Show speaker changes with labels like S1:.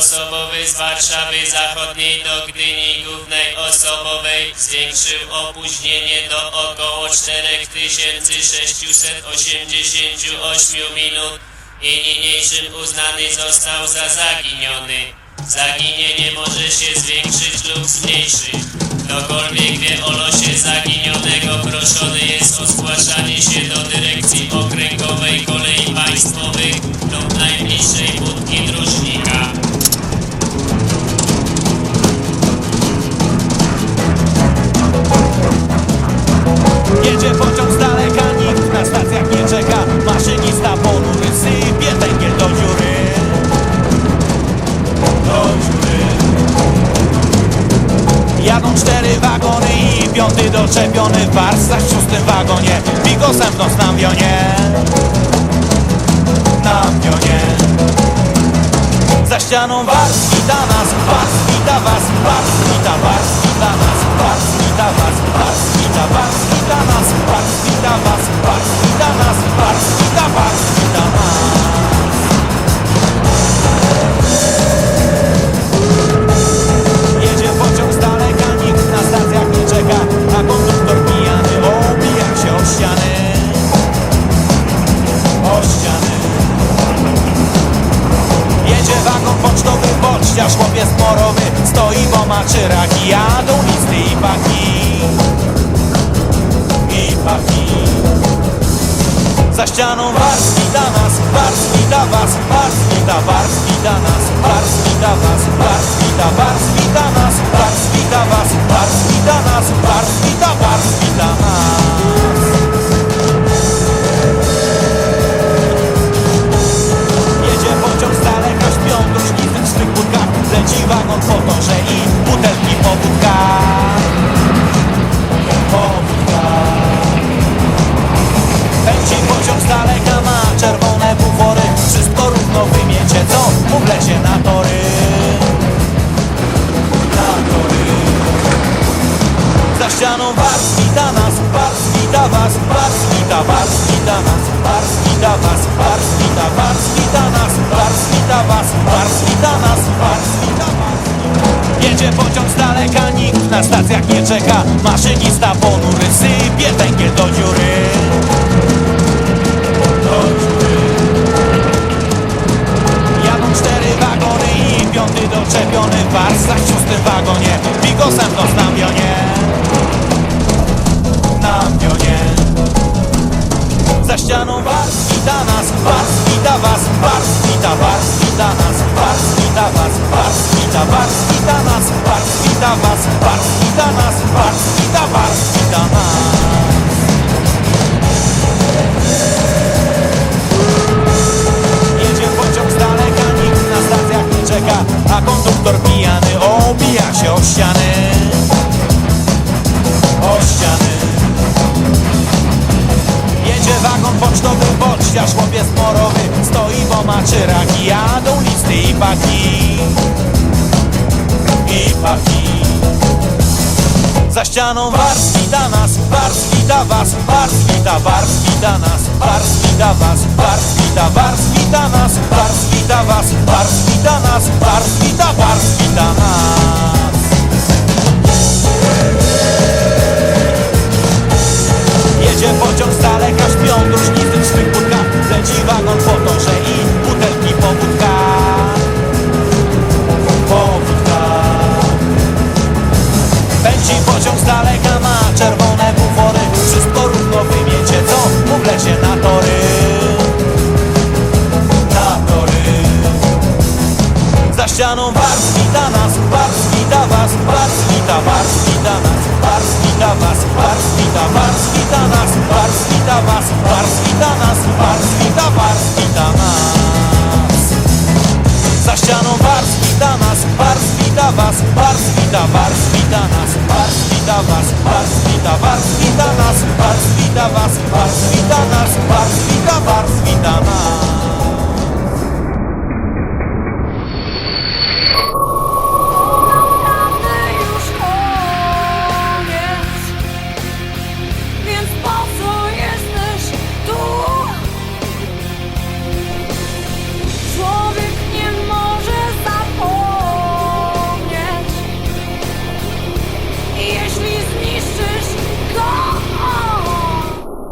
S1: osobowy z Warszawy Zachodniej do Gdyni Głównej osobowej zwiększył opóźnienie do około 4688 minut i niniejszym uznany został za zaginiony. Zaginienie może się zwiększyć lub zmniejszyć. Ktokolwiek wie o losie zaginionego proszony jest o zgłaszanie się do dyrekcji
S2: Jadą cztery wagony i piąty doczepiony w warstwach w szóstym wagonie. Bigosem w noc na wionie Na wionie za ścianą was, wita nas, was, wita was, was, wita was, wita nas, was, wita was, was, wita was, wita nas, was, wita was, poczciarz chłopiec morowy Stoi, bo ma czyraki, jadą listy i paki. I paki. Za ścianą wars, wita nas, wars, wita was, wars, wita, wars, wita nas, wars, wita was, wars, wita, wars, wita nas, wars, wita was, wars, wita nas, wars, wita, za ścianą was, wita nas, wita was, wita wita nas, wita was, wita wita nas, wita was, wita nas, wita was. Jedzie pociąg z daleka, nikt na stacjach nie czeka, maszynista ponury sypie węgiel do dziury. Do. Jadą cztery wagony i piąty doczepiony w szóstym wagonie, bigosem noc Za ścianą was, wita nas, was, wita was, was, wita was, Czyraki, jadą listy i paki I paki za ścianą wars, wita nas, wars, wita was, wars, wita, wars, wita nas, wars, wita was, wars, wita, wars, wita nas, wars, wita was, wars, wita nas, wars, wita, wars, wita nas. Ścianą wars, wita nas, wars, wita was, wars, wita, wars, wita nas, wars, wita was, wars, wita, wars, wita nas, wars, wita was, wars, wita nas, wars, wita, wars, wita nas. Za ścianą wars, wita nas, wars, wita was, wars, wita, wars, wita nas, wars, wita was, wars, wita, wars, wita nas, wars, wita was, wars, wita nas, wars, wita, wars, wita nas.